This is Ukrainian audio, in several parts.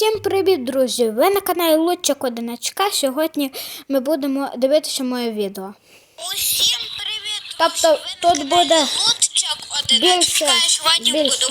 Усім привіт, друзі! Ви на каналі Лучик Одиночка. Сьогодні ми будемо дивитися моє відео. Усім привіт! Тобто тут буде більше, більше.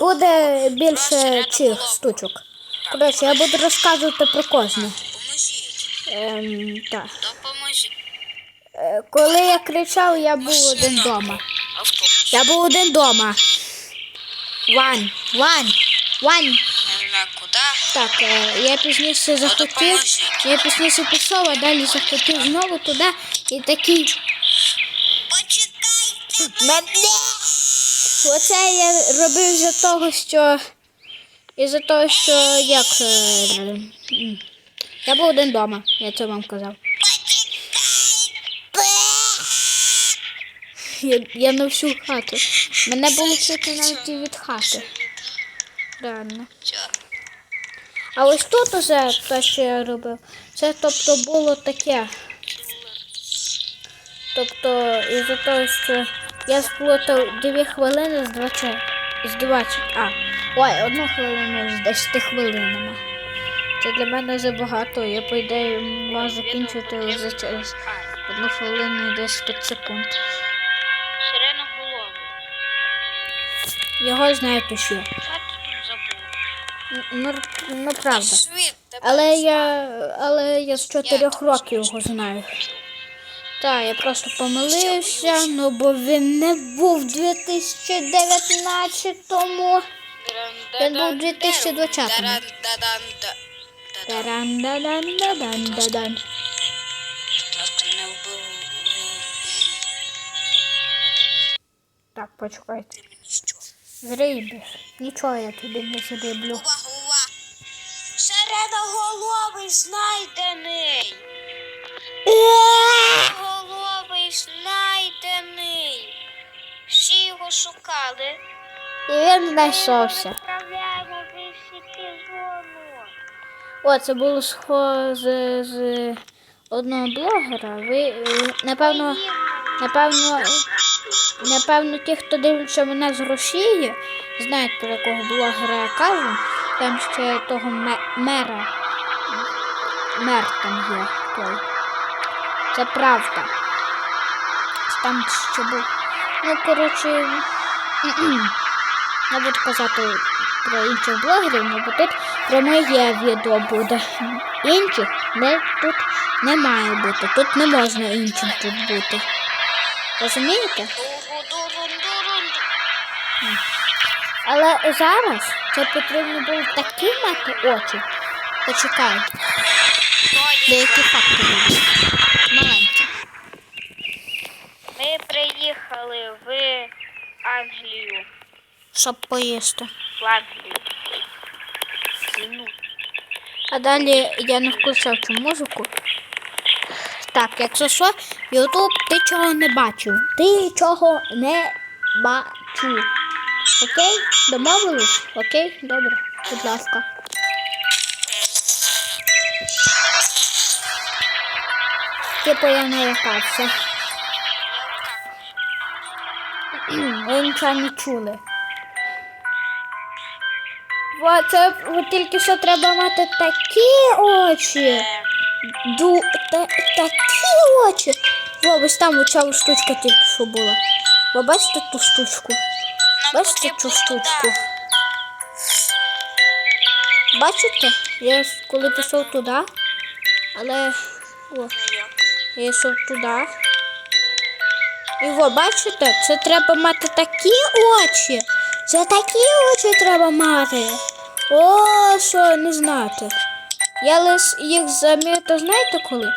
буде більше цих штучок. Коротше, я буду розказувати про кожну. Ем, так. Е, Коли я кричав, я був один вдома. Я був один вдома. Вань, Вань, Вань. Так, е, я пізніше захотів, я пізніше пішов, а далі захотів знову туди і такий. Почекайте. Мене! Оце я робив за того, що. Із-за того, що як. е, Я був один вдома, я це вам казав. Я, я на всю хату. Мене було чути навіть і від хати. Реально. А ось тут уже те, що я робив, це тобто було таке. Тобто, із-за того, що я сплутав 2 хвилини з 20. З 20. А, ой, одну хвилину з 10 хвилинами. Це для мене забагато. Я по ідеї можу закінчити вже через одну хвилину і 10 секунд. Сирена голова. Його усі. Що? Ну, ну правда. Але я, але я з чотирьох років його знаю. Так, я просто помилився, ну бо він не був в 2019-му. Він був у 2020-му. Дан-дан-дан-дан. Таран-дан-дан-дан-дан-дан. Так, не почекайте. Що? Нічого я тобі не зріблю. Увага. Знайдений. Головий знайдений. Всі його шукали. І він знайшовся. Відправляємо висіти зону. О, це було схоже з одного блогера. Ви, напевно, напевно, напевно, ті, хто дивиться мене з Росії, знають про якого блогера я кажу. Там ще того мера. Мер там є той. Це правда. Там ще був. Ну, коротше, я буду казати про інших блогерів, ну, бо тут про моє відео буде. Інших не, тут не має бути. Тут не можна іншим тут бути. Розумієте? Але зараз це потрібно було такі мати очі. Почекай, деякі факти будуть. Маленькі. Ми приїхали в Англію. Щоб поїсти. В Англію. Ну, А далі я не включав цю музику. Так, якщо що, Ютуб, ти чого не бачив? Ти чого не бачив. Окей? Домовились? Окей? Добре, будь ласка. Типу я не лякався. Ви нічого не чули. Во, це тільки що треба мати такі очі. Ду, та, такі очі. Во, ось там оця штучка тільки що була. Ви бачите ту штучку? Бачите цю штучку? Бачите? Я коли пішов туди, але о, йшов туди. І во, бачите, це треба мати такі очі. Це такі очі треба мати. О, що не знати. Я лише їх замітив, знаєте коли?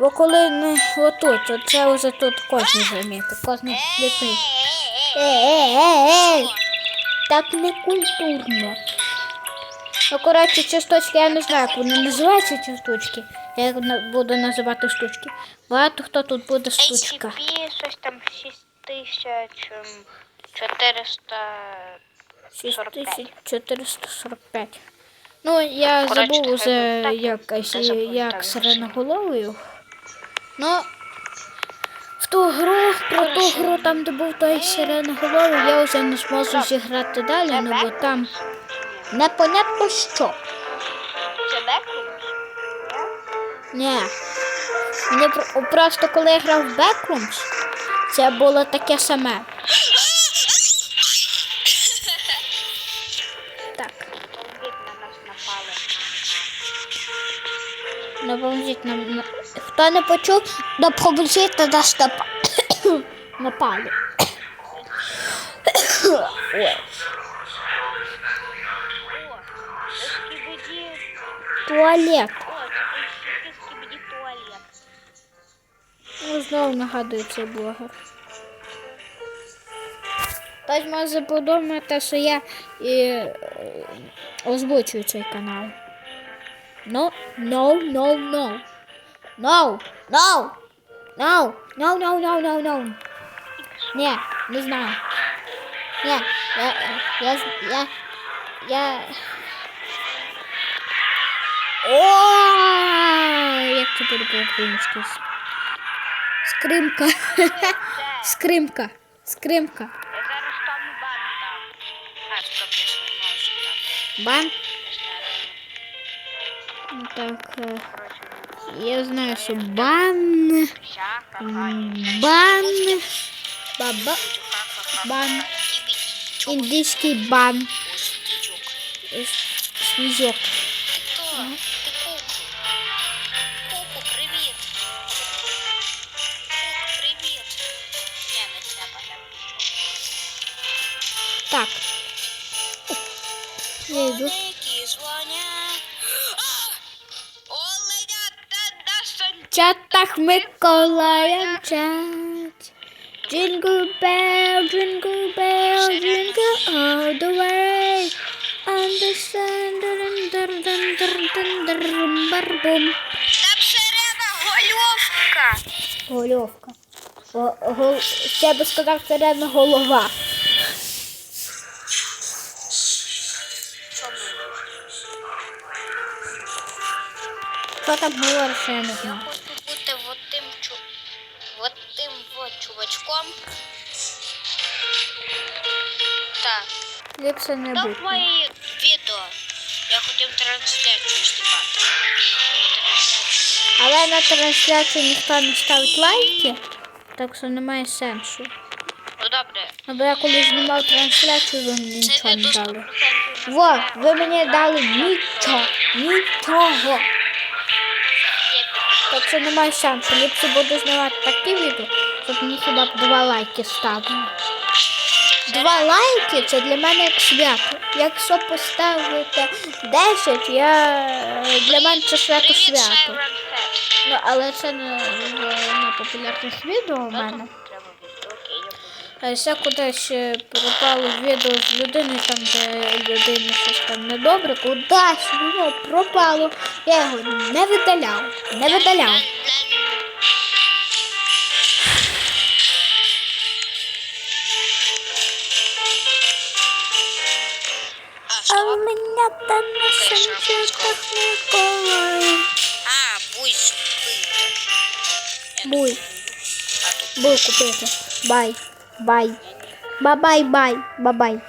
Бо коли не отут, то це вже тут кожен замітив, кожен сліпий. Ей. Так не культурно. Ну, коротше, ці штучки, я не знаю, як вони називаються ці штучки. Я буду називати штучки. Багато хто тут буде штучка. ACP щось там 6445. 6445. Ну, я Коротше, забув уже, так, як, як сиреноголовою. Ну, в ту гру, про ту гру, там, де був той сиреноголовий, я вже не зможу зіграти далі, ну бо там непонятно що. Ні. Мені про- просто коли я грав в Backrooms, це було таке саме. Так, напали. допоможіть нам. на- Хто не почув, допоможіть на нас нап... напали. Ой. Туалет. Знову нагадую цей блогер. Хтось може подумати, що я і, е, озвучую цей канал. No, no, no, no. No, no, no, no, no, no, no, no. Ні, не знаю. Ні, я, я, я, я... О, як це буде по-українськи? Скримка. Скримка. Скримка. Я зараз тому бан дам. А, стоп, я ж не можу так. Бан. Я ж не Ну, Так. е, Коротше, Я знаю, що бан. ха-ха-ха. м, Бан. Баба. Ха-ха-ха. Бан. Скібіді. Індійський бан. Стічок. Е, Сніжок. Так. Я йду. Чатах Миколаєм чат. Jingle bell, jingle bell, jingle all the way. On the sun, dun dun dun dun dun бар-бум. Там. Гол... Я би сказав, сирена голова. Хто там що я не Я хочу бути вот тим чу... вот тим вот чувачком. Так. Ліпше не бути. моє відео. Я хотів трансляцію знімати. Але на трансляцію ніхто не ставить лайки, так що немає сенсу. Ну добре. Або я коли знімав трансляцію, ви мені нічого не дали. 100% Во, ви мені дали нічого, нічого. Що немає шансу. Ліпше буду знімати такі відео, щоб мені хіба два лайки ставили. Два лайки це для мене як свято. Якщо поставити 10, я для мене це свято свято. Ну, але це не не популярних відео у мене. Ще кудись пропало відео з людиною, там, де людині щось там недобре, кудись воно пропало. Я його не видаляв. Не видаляв. А, у мене там на санчатах Миколаїв. А, бусь бити. Буй. Буй купити. Бай. Бай. Бабай, бай. Бабай.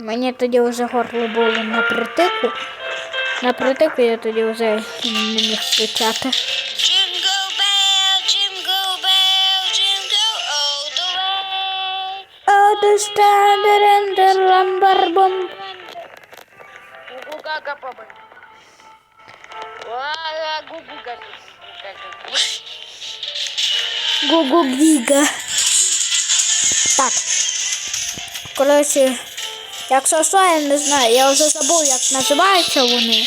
Мені тоді вже горло було на притику. На притику я тоді вже не міг кричати. Jingle bell, jingle bell, jingle all the way. Oh, the standard and the lumber boom. Гугу гага Гугу Гіга. Так. Коротше, якщо що, я не знаю, я вже забув, як називаються вони.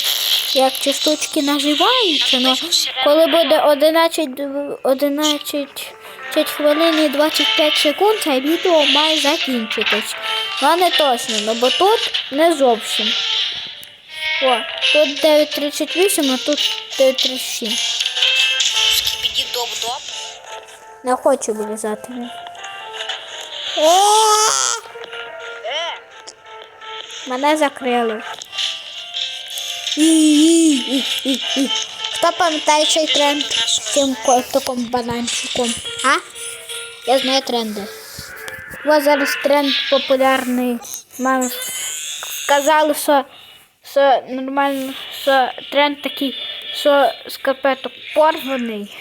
Як ці штучки називаються, ну коли буде 11, 11 11 хвилин і 25 секунд, це відео має закінчитись. Ну не точно, ну бо тут не зовсім. О, тут 9.38, а тут 9.37. Скибиди доп-доп. Не хочу вилізати. Е, Мене закрили. Хто пам'ятає цей тренд з цим котиком бананчиком? А? Я знаю тренди. Ось зараз тренд популярний. Мама сказали, що, що нормально, що тренд такий, що скарпеток порваний.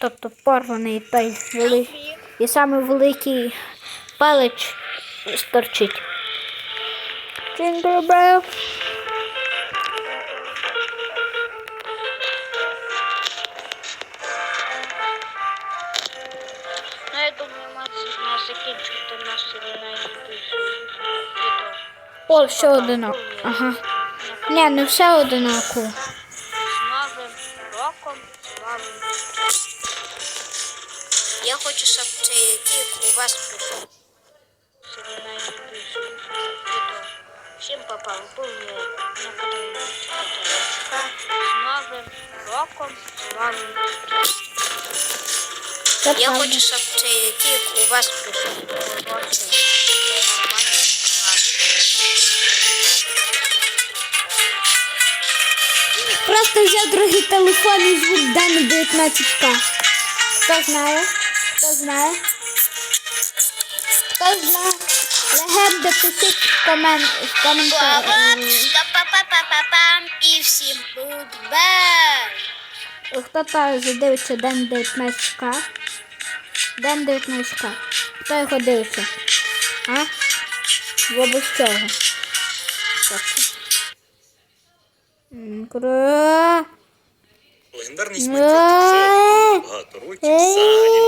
Тобто порваний той великий. І саме великий палець сторчить. Jingle bell. Ну, я думаю, закінчити. О, все одинаково. Ага. Ні, не все одинаково. З Новим роком, з новим. Я хочу, щоб цей рік у вас прийшов. Найбільше відео. Всім папа, були на каналі З Новим роком, з новим. Це Я правда. хочу, щоб цей рік у вас прийшов. Просто взяв другий телефон і звук Дані 19К. Хто знає? Хто знає? Хто знає? Легенда пишіть в комент в коментарі. І всім гудбай! Хто та задивиться День 19К? День 19К. Хто його дивиться? А? Бо без цього. Легендарний смерть багато років взагалі